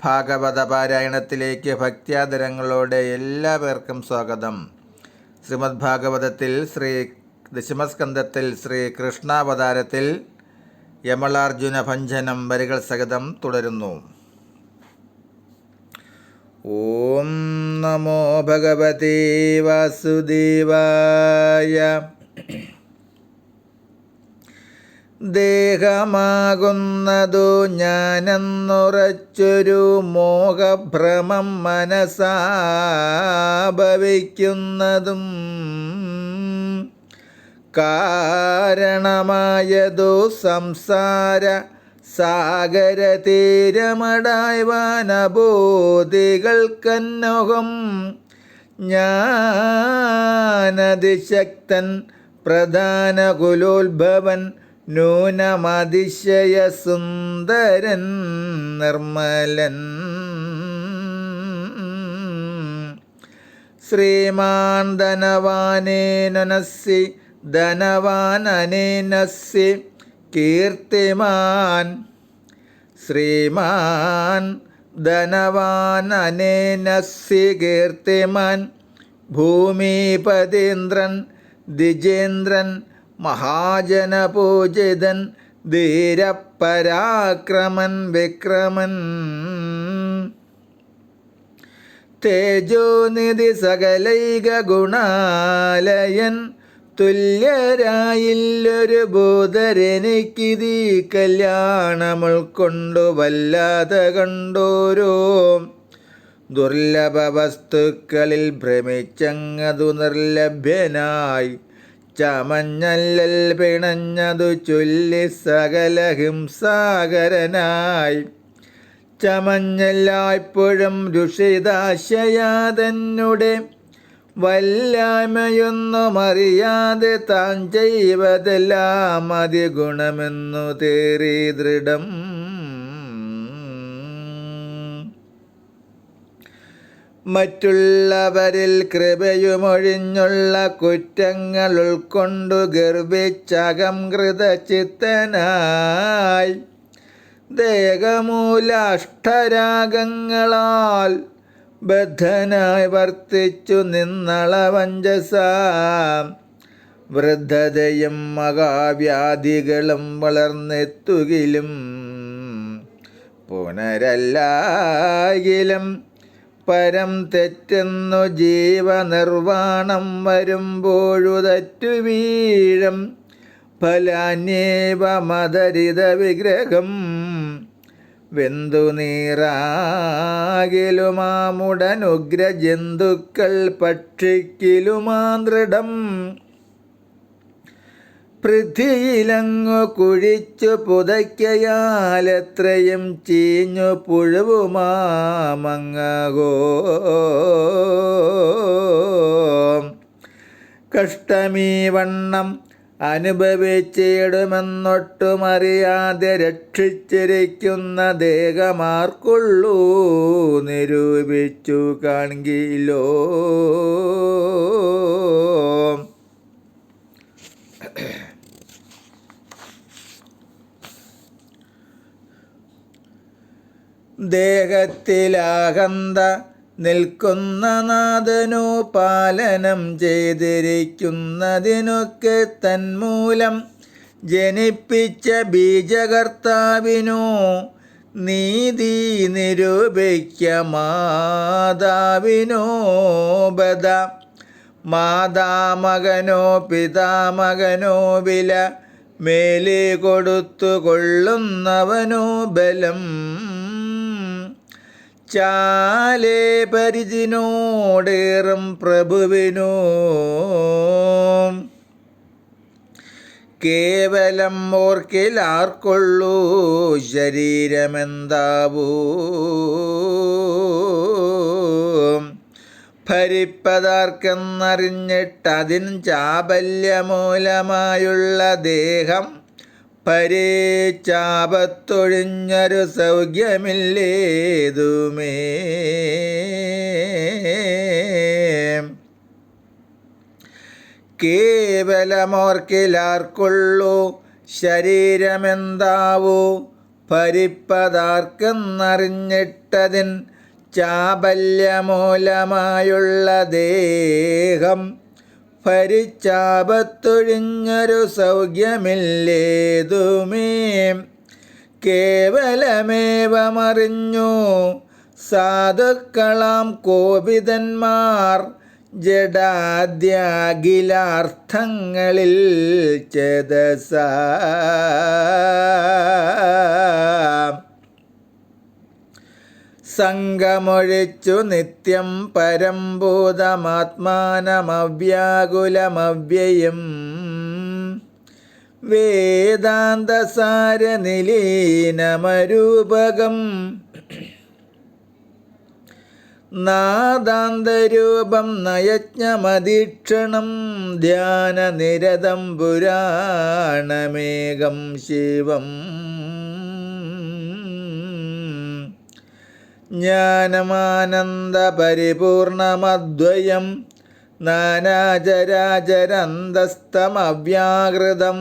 ഭാഗവത പാരായണത്തിലേക്ക് ഭക്ത്യാദരങ്ങളോടെ എല്ലാവർക്കും സ്വാഗതം. ശ്രീമദ് ഭാഗവതത്തിൽ ശ്രീ ദശമസ്കന്ധത്തിൽ ശ്രീ കൃഷ്ണാവതാരത്തിൽ യമളാർജുന ഭഞ്ജനം വരികൾ സഹിതം തുടരുന്നു. ഓം നമോ ഭഗവതി വാസുദേവായ ദേഹമാകുന്നതു ഞാനെന്നുറച്ചൊരു മോഹഭ്രമം മനസാഭവിക്കുന്നതും കാരണമായതു സംസാര സാഗര തീരമടായ് വാനബോധികൾക്കന്നോഹം ഞാനതിശക്തൻ പ്രധാന കുലോത്ഭവൻ നൂനമതിശയ സുന്ദരൻ നിർമ്മലൻ. ശ്രീമാൻ ധനവാനേനസി ധനവാനനേനസി കീർത്തിമാൻ. ശ്രീമാൻ ധനവാനനേനസി കീർത്തിമാൻ. ഭൂമിപതീന്ദ്രൻ ദ്വിജേന്ദ്രൻ മഹാജനപൂജിതൻ ധീരപരാക്രമൻ വിക്രമൻ. തേജോനിധി സകലൈക ഗുണാലയൻ തുല്യരായില്ലൊരു ബോധരെനിക്കിതീ കല്യാണം ഉൾക്കൊണ്ടു വല്ലാതെ കണ്ടോരോ? ദുർലഭ വസ്തുക്കളിൽ ഭ്രമിച്ചങ്ങതു നിർലഭ്യനായി ചമഞ്ഞല്ലൽ പിണഞ്ഞതു ചൊല്ലി സകല ഹിംസാകരനായി. ചമഞ്ഞല്ലായ്പ്പോഴും രുഷിതാശയാതന്നുടെ വല്ലായ്മയൊന്നും അറിയാതെ താൻ ചെയ്വതെല്ലാം അതിഗുണമെന്നു തേറി ദൃഢം മറ്റുള്ളവരിൽ കൃപയുമൊഴിഞ്ഞുള്ള കുറ്റങ്ങൾ ഉൾക്കൊണ്ടു ഗർഭിച്ചകം കൃതചിത്തനായി. ദേഹമൂലാഷ്ടരാഗങ്ങളാൽ ബദ്ധനായി വർത്തിച്ചു നിന്നളവഞ്ചസ വൃദ്ധതയും മഹാവ്യാധികളും വളർന്നെത്തുകിലും പുനരല്ലാകിലും പരം തെറ്റെന്നു ജീവനിർവാണം വരുമ്പോഴു തറ്റു വീഴും. ഫലാന്യേവ മതരിത വിഗ്രഹം വെന്തു നീറാകിലുമാമുടനുഗ്ര ജന്തുക്കൾ പക്ഷിക്കിലുമാതൃഢം പൃഥ്വിയിലങ്ങു കുഴിച്ചു പുതയ്ക്കയാലെത്രയും ചീഞ്ഞു പുഴുവുമാമങ്ങകോ. കഷ്ടമീ വണ്ണം അനുഭവിച്ചിടുമെന്നൊട്ടുമറിയാതെ രക്ഷിച്ചിരിക്കുന്ന ദേഹമാർക്കുള്ളൂ നിരൂപിച്ചു കാൺകിലോ. ദേഹത്തിലാകന്ത നിൽക്കുന്ന നാഥനു പാലനം ചെയ്തിരിക്കുന്നതിനൊക്കെ തന്മൂലം ജനിപ്പിച്ച ബീജകർത്താവിനു നീതി നിരൂപിക്ക മാതാവിനോ ബദ മാതാമകനോ പിതാമകനോ വില മേലെ കൊടുത്തു കൊള്ളുന്നവനോ ബലം ചാലേ പരിജിനോടേറും പ്രഭുവിനോ. കേവലം ഓർക്കിൽ ആർക്കൊള്ളൂ ശരീരമെന്താവൂ. ഭരിപ്പതാർക്കെന്നറിഞ്ഞിട്ടതിൻ ചാബല്യമൂലമായുള്ള ദേഹം പരിച്ചാപത്തൊഴിഞ്ഞൊരു സൗഖ്യമില്ലേതുമേ? കേവലമോർക്കിലാർക്കുള്ളൂ ശരീരമെന്താവൂ? ഭരിപ്പതാർക്കെന്നറിഞ്ഞിട്ടതിൻ ചാബല്യമൂലമായുള്ള ദേഹം ഭരിച്ചാപത്തൊഴിഞ്ഞൊരു സൗഖ്യമില്ലേതുമേ? കേവലമേവമറിഞ്ഞു സാധുക്കളാം കോപിതന്മാർ ജഡാദ്യാഖിലാർത്ഥങ്ങളിൽ ചേതസ. സംഗമൊഴിച്ചു നിത്യം പരംഭൂതമാത്മാനമവ്യാകുലമവ്യയം. വേദാന്തസാരനിലീനമരൂപകം. നാദാന്തരൂപം നയജ്ഞമധീക്ഷണം ധ്യാനനിരതം പുരാണമേകം ശിവം. ജ്ഞാനമാനന്ദപരിപൂർണമദ്വയം നാനാചരാചരന്തസ്തമവ്യാകൃതം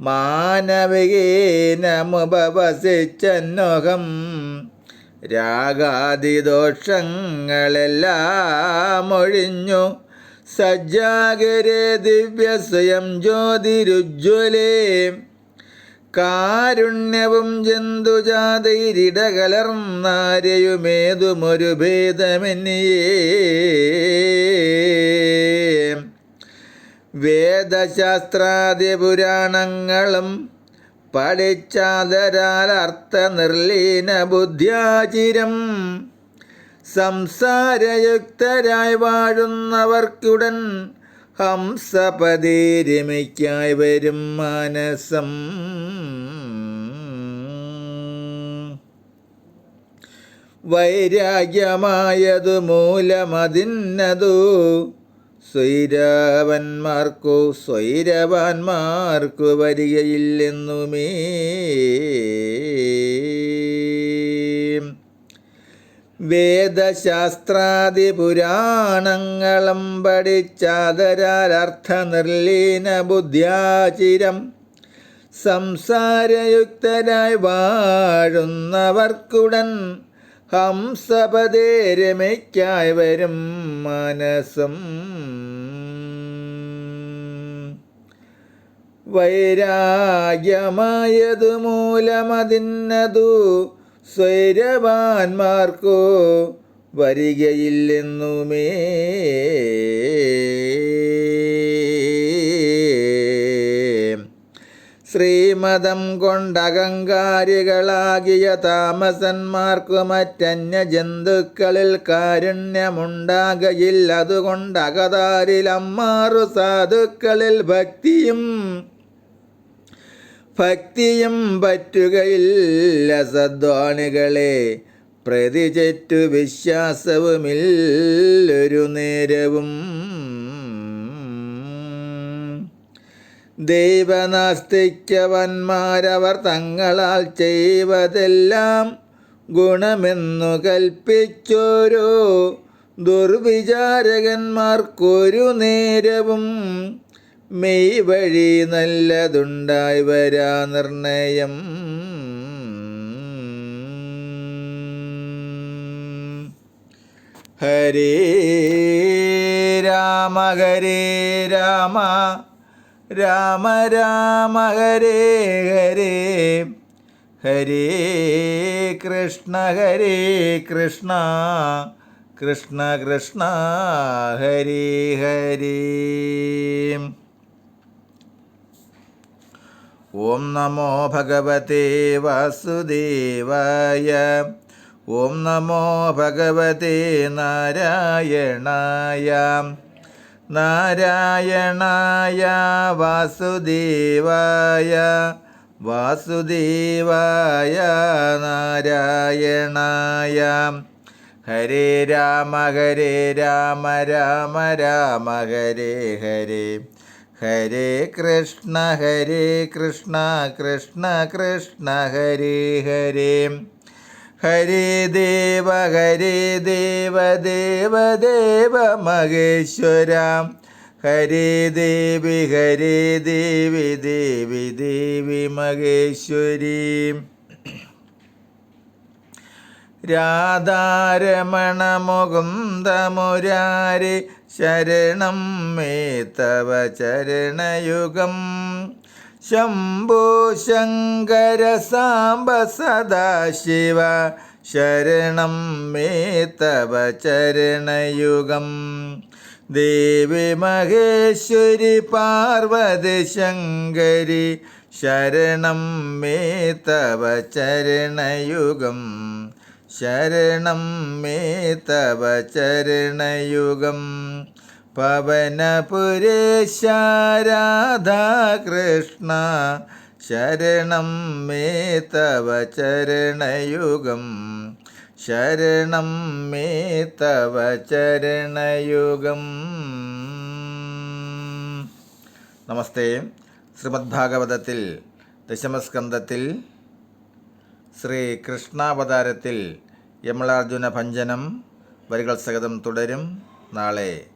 മാനവികേനമുപവസിച്ചന്നോഹം രാഗാദിദോഷങ്ങളെല്ലാം ഒഴിഞ്ഞു സജ്ജാഗരേ ദിവ്യസ്വയം ജ്യോതിരുജ്വലേ കാരുണ്യവും ജന്തുജാതയിരിടകലർന്നാരയുമേതുമൊരു ഭേദമെന്നിയേ. വേദശാസ്ത്രാദി പുരാണങ്ങളും പഠിച്ചാതരാൽ അർത്ഥനിർലീന ബുദ്ധ്യാചിരം സംസാരയുക്തരായി വാഴുന്നവർക്കുടൻ ഹംസപതി രമയ്ക്കായി വരും മാനസം. വൈരാഗ്യമായതു മൂലമതിന്നതു സ്വൈരവന്മാർക്കു സ്വൈരവാന്മാർക്കു വരികയില്ലെന്നുമേ. വേദശാസ്ത്രാദി പുരാണങ്ങളും നിർലീന ബുദ്ധ്യാചിരം സംസാരയുക്തരായി വാഴുന്നവർക്കുടൻ ഹംസപദേ രമയ്ക്കായി വരും മനസ്സും. വൈരാഗ്യമായതു മൂലമതിന്നതു സ്വൈരവാന്മാർക്കു വരികയില്ലെന്നുമേ ശ്രീമതം കൊണ്ടകങ്കാരികളാകിയ താമസന്മാർക്കു മറ്റന്യ ജന്തുക്കളിൽ കാരുണ്യമുണ്ടാകയില്ല. അതുകൊണ്ട് അകതാരിൽ അമ്മാറു സാധുക്കളിൽ ഭക്തിയും ഭക്തിയും പറ്റുകയില്ല സദ്വാണികളെ. പ്രതിചറ്റു വിശ്വാസവുമില്ലൊരു നേരവും. ദൈവനാസ്തിക്കവന്മാരവർ തങ്ങളാൽ ചെയ്വതെല്ലാം ഗുണമെന്നു കൽപ്പിച്ചോരോ. ദുർവിചാരകന്മാർക്കൊരു നേരവും മെയ് വഴി നല്ലതുണ്ടായി വരാ നിർണയം. ഹരേ രാമ ഹരേ രാമ രാമ രാമ ഹരേ ഹരേ. ഹരേ കൃഷ്ണ ഹരേ കൃഷ്ണ കൃഷ്ണ കൃഷ്ണ ഹരേ ഹരേ. ഓം നമോ ഭഗവതേ വാസുദേവായ. ഓം നമോ ഭഗവതേ നാരായണായ. നാരായണായ വാസുദേവായ. വാസുദേവായ നാരായണായ. ഹരേ രാമ ഹരേ രാമ രാമ രാമ ഹരേ ഹരേ. ഹരേ കൃഷ്ണ ഹരേ കൃഷ്ണ കൃഷ്ണ കൃഷ്ണ ഹരേ ഹരേ. ഹരേ ദേവ ഹരേ ദേവ ദേവ ദേവ മഹേശ്വര. ഹരേ ദേവി ഹരേ ദേവി ദേവി ദേവി മഹേശ്വരി. രാധാരമണ മുകുന്ദമുരാരി ശരണം മേ തവ ചരണയുഗം. ശംഭോ ശങ്കര സാംബ സദാശിവ. ശരണം മേ തവ ചരണയുഗം. ദേവി മഹേശ്വരി പാർവതി ശങ്കരി. ശരണം മേ തവ ചരണയുഗം. ശരണം മേ തവ ചരണയുഗം. പവനപുരേശാരാധാകൃഷ്ണ ശരണം മേ തവ ചരണയുഗം. ശരണം മേ തവ ചരണയുഗം. നമസ്തേ. ശ്രീമദ്ഭാഗവതത്തിൽ ദശമസ്കന്ധത്തിൽ ശ്രീ കൃഷ്ണാവതാരത്തിൽ യമളാർജുന ഭഞ്ജനം വരികൾ സഹിതം തുടരും. നാളെ.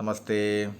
നമസ്തേ.